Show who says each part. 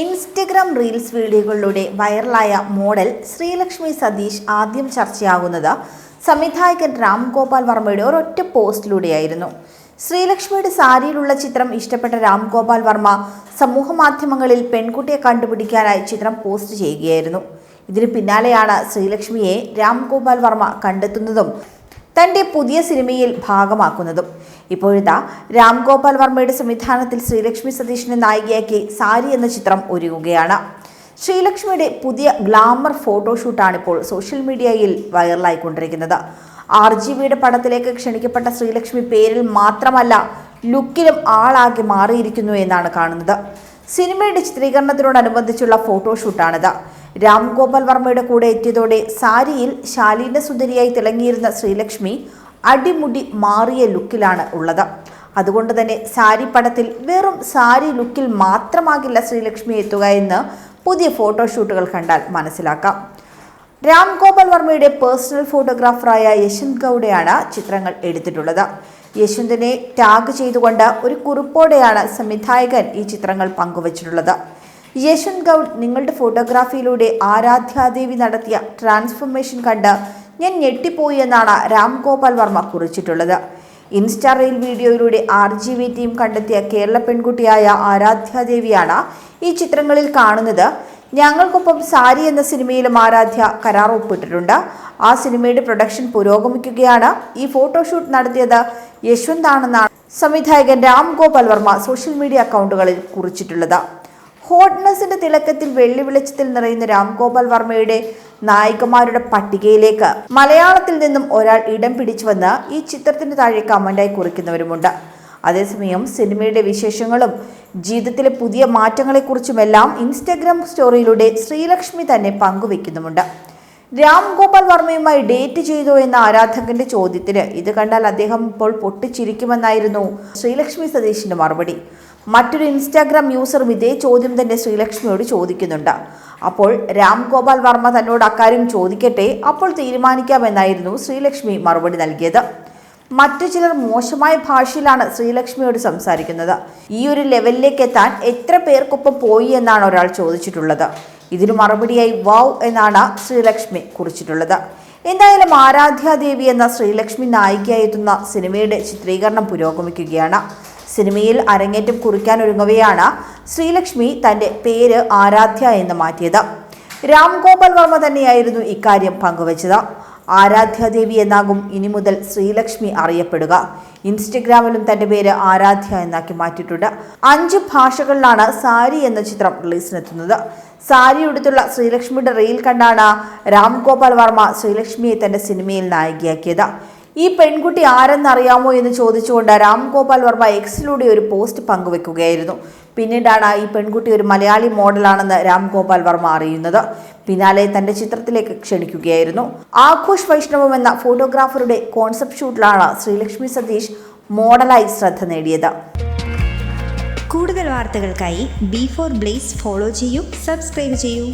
Speaker 1: Instagram reels വീഡിയോകളിലൂടെ വൈറലായ model Sreelakshmi Satheesh ആദ്യം ചർച്ചയാകുന്നത് സംവിധായകൻ രാം ഗോപാൽ വർമ്മയുടെ ഒരൊറ്റ പോസ്റ്റിലൂടെയായിരുന്നു. ശ്രീലക്ഷ്മിയുടെ സാരിയിലുള്ള ചിത്രം ഇഷ്ടപ്പെട്ട രാം ഗോപാൽ വർമ്മ സമൂഹമാധ്യമങ്ങളിൽ പെൺകുട്ടിയെ കണ്ടുപിടിക്കാനായി ചിത്രം പോസ്റ്റ് ചെയ്യുകയായിരുന്നു. ഇതിന് പിന്നാലെയാണ് ശ്രീലക്ഷ്മിയെ രാം ഗോപാൽ വർമ്മ കണ്ടെത്തുന്നതും തന്റെ പുതിയ സിനിമയിൽ ഭാഗമാക്കുന്നതും. ഇപ്പോഴിതാ രാം ഗോപാൽ വർമ്മയുടെ സംവിധാനത്തിൽ ശ്രീലക്ഷ്മി സതീഷിനെ നായികയാക്കി സാരി എന്ന ചിത്രം ഒരുങ്ങുകയാണ്. ശ്രീലക്ഷ്മിയുടെ പുതിയ ഗ്ലാമർ ഫോട്ടോഷൂട്ടാണ് ഇപ്പോൾ സോഷ്യൽ മീഡിയയിൽ വൈറലായിക്കൊണ്ടിരിക്കുന്നത്. ആർ ജി ബിയുടെ പടത്തിലേക്ക് ക്ഷണിക്കപ്പെട്ട ശ്രീലക്ഷ്മി പേരിൽ മാത്രമല്ല ലുക്കിലും ആളാകെ മാറിയിരിക്കുന്നു എന്നാണ് കാണുന്നത്. സിനിമയുടെ ചിത്രീകരണത്തിനോടനുബന്ധിച്ചുള്ള ഫോട്ടോഷൂട്ടാണിത്. രാം ഗോപാൽ വർമ്മയുടെ കൂടെ എത്തിയതോടെ സാരിയിൽ ശാലീന സുന്ദരിയായി തിളങ്ങിയിരുന്ന ശ്രീലക്ഷ്മി അടിമുടി മാറിയ ലുക്കിലാണ് ഉള്ളത്. അതുകൊണ്ട് തന്നെ സാരി പടത്തിൽ വെറും സാരി ലുക്കിൽ മാത്രമാകില്ല ശ്രീലക്ഷ്മി എത്തുക എന്ന് പുതിയ ഫോട്ടോഷൂട്ടുകൾ കണ്ടാൽ മനസ്സിലാക്കാം. രാം ഗോപാൽ വർമ്മയുടെ പേഴ്സണൽ ഫോട്ടോഗ്രാഫറായ യശ്വന്ത് ഗൗഡയാണ് ചിത്രങ്ങൾ എടുത്തിട്ടുള്ളത്. യശ്വന്തിനെ ടാഗ് ചെയ്തുകൊണ്ട് ഒരു കുറിപ്പോടെയാണ് സംവിധായകൻ ഈ ചിത്രങ്ങൾ പങ്കുവച്ചിട്ടുള്ളത്. യശ്വന്ത് ഗൗഡ് നിങ്ങളുടെ ഫോട്ടോഗ്രാഫിയിലൂടെ ആരാധ്യാദേവി നടത്തിയ ട്രാൻസ്ഫോർമേഷൻ കണ്ട് ഞാൻ ഞെട്ടിപ്പോയി എന്നാണ് രാം ഗോപാൽ വർമ്മ കുറിച്ചിട്ടുള്ളത്. ഇൻസ്റ്റാ റീൽ വീഡിയോയിലൂടെ ആർ ജി വി ടീം കണ്ടെത്തിയ കേരള പെൺകുട്ടിയായ ആരാധ്യാദേവിയാണ് ഈ ചിത്രങ്ങളിൽ കാണുന്നത്. ഞങ്ങൾക്കൊപ്പം സാരി എന്ന സിനിമയിലും ആരാധ്യ കരാർ ഒപ്പിട്ടിട്ടുണ്ട്. ആ സിനിമയുടെ പ്രൊഡക്ഷൻ പുരോഗമിക്കുകയാണ്. ഈ ഫോട്ടോഷൂട്ട് നടത്തിയത് യശ്വന്താണെന്നാണ് സംവിധായകൻ രാം ഗോപാൽ വർമ്മ സോഷ്യൽ മീഡിയ അക്കൗണ്ടുകളിൽ കുറിച്ചിട്ടുള്ളത്. ഹോട്ട്നെസിന്റെ തിളക്കത്തിൽ വെള്ളി വെളിച്ചത്തിൽ നിറയുന്ന രാംഗോപാൽ വർമ്മയുടെ നായികമാരുടെ പട്ടികയിലേക്ക്. മലയാളത്തിൽ നിന്നും ഒരാൾ ഇടം പിടിച്ചുവെന്ന് ഈ ചിത്രത്തിന്റെ താഴെ കമന്റായി കുറിക്കുന്നവരുമുണ്ട്. അതേസമയം സിനിമയുടെ വിശേഷങ്ങളും ജീവിതത്തിലെ പുതിയ മാറ്റങ്ങളെക്കുറിച്ചുമെല്ലാം ഇൻസ്റ്റാഗ്രാം സ്റ്റോറിയിലൂടെ ശ്രീലക്ഷ്മി തന്നെ പങ്കുവെക്കുന്നുമുണ്ട്. രാം ഗോപാൽ വർമ്മയുമായി ഡേറ്റ് ചെയ്തോ എന്ന ആരാധകന്റെ ചോദ്യത്തിന് ഇത് കണ്ടാൽ അദ്ദേഹം ഇപ്പോൾ പൊട്ടിച്ചിരിക്കുമെന്നായിരുന്നു ശ്രീലക്ഷ്മി സതീഷിന്റെ മറുപടി. മറ്റൊരു ഇൻസ്റ്റാഗ്രാം യൂസർ ഇതേ ചോദ്യം തന്നെ ശ്രീലക്ഷ്മിയോട് ചോദിക്കുന്നുണ്ട്. അപ്പോൾ രാം ഗോപാൽ വർമ്മ തന്നോട് അക്കാര്യം ചോദിക്കട്ടെ അപ്പോൾ തീരുമാനിക്കാമെന്നായിരുന്നു ശ്രീലക്ഷ്മി മറുപടി നൽകിയത്. മറ്റു ചിലർ മോശമായ ഭാഷയിലാണ് ശ്രീലക്ഷ്മിയോട് സംസാരിക്കുന്നത്. ഈ ഒരു ലെവലിലേക്ക് എത്താൻ എത്ര പേർക്കൊപ്പം പോയി എന്നാണ് ഒരാൾ ചോദിച്ചിട്ടുള്ളത്. ഇതിനു മറുപടിയായി വൗ എന്നാണ് ശ്രീലക്ഷ്മി കുറിച്ചിട്ടുള്ളത്. എന്തായാലും ആരാധ്യാദേവി എന്ന ശ്രീലക്ഷ്മി നായികയായി എത്തുന്ന സിനിമയുടെ ചിത്രീകരണം പുരോഗമിക്കുകയാണ്. സിനിമയിൽ അരങ്ങേറ്റം കുറിക്കാനൊരുങ്ങവെയാണ് ശ്രീലക്ഷ്മി തന്റെ പേര് ആരാധ്യ എന്ന് മാറ്റിയത്. രാം ഗോപാൽ വർമ്മ തന്നെയായിരുന്നു ഇക്കാര്യം പങ്കുവച്ചത്. ആരാധ്യാദേവി എന്നാകും ഇനി മുതൽ ശ്രീലക്ഷ്മി അറിയപ്പെടുക. ഇൻസ്റ്റഗ്രാമിലും തന്റെ പേര് ആരാധ്യ എന്നാക്കി മാറ്റിയിട്ടുണ്ട്. അഞ്ച് ഭാഷകളിലാണ് സാരി എന്ന ചിത്രം റിലീസിനെത്തുന്നത്. സാരി ഉടുത്തുള്ള ശ്രീലക്ഷ്മിയുടെ റീൽ കണ്ടാണ് രാം ഗോപാൽ വർമ്മ ശ്രീലക്ഷ്മിയെ തന്റെ സിനിമയിൽ നായികയാക്കിയത്. ഈ പെൺകുട്ടി ആരെന്നറിയാമോ എന്ന് ചോദിച്ചുകൊണ്ട് രാം ഗോപാൽ വർമ്മ എക്സിലൂടെ ഒരു പോസ്റ്റ് പങ്കുവെക്കുകയായിരുന്നു. പിന്നീടാണ് ഈ പെൺകുട്ടി ഒരു മലയാളി മോഡലാണെന്ന് രാം ഗോപാൽ വർമ്മ അറിയുന്നത്. പിന്നാലെ തന്റെ ചിത്രത്തിലേക്ക് ക്ഷണിക്കുകയായിരുന്നു. ആഘോഷ് വൈഷ്ണവം എന്ന ഫോട്ടോഗ്രാഫറുടെ കോൺസെപ്റ്റ് ഷൂട്ടിലാണ് ശ്രീലക്ഷ്മി സതീഷ് മോഡലായി ശ്രദ്ധ നേടിയത്.
Speaker 2: കൂടുതൽ വാർത്തകൾക്കായി ബി ഫോർ ബ്ലേസ് ഫോളോ ചെയ്യൂ സബ്സ്ക്രൈബ് ചെയ്യൂ.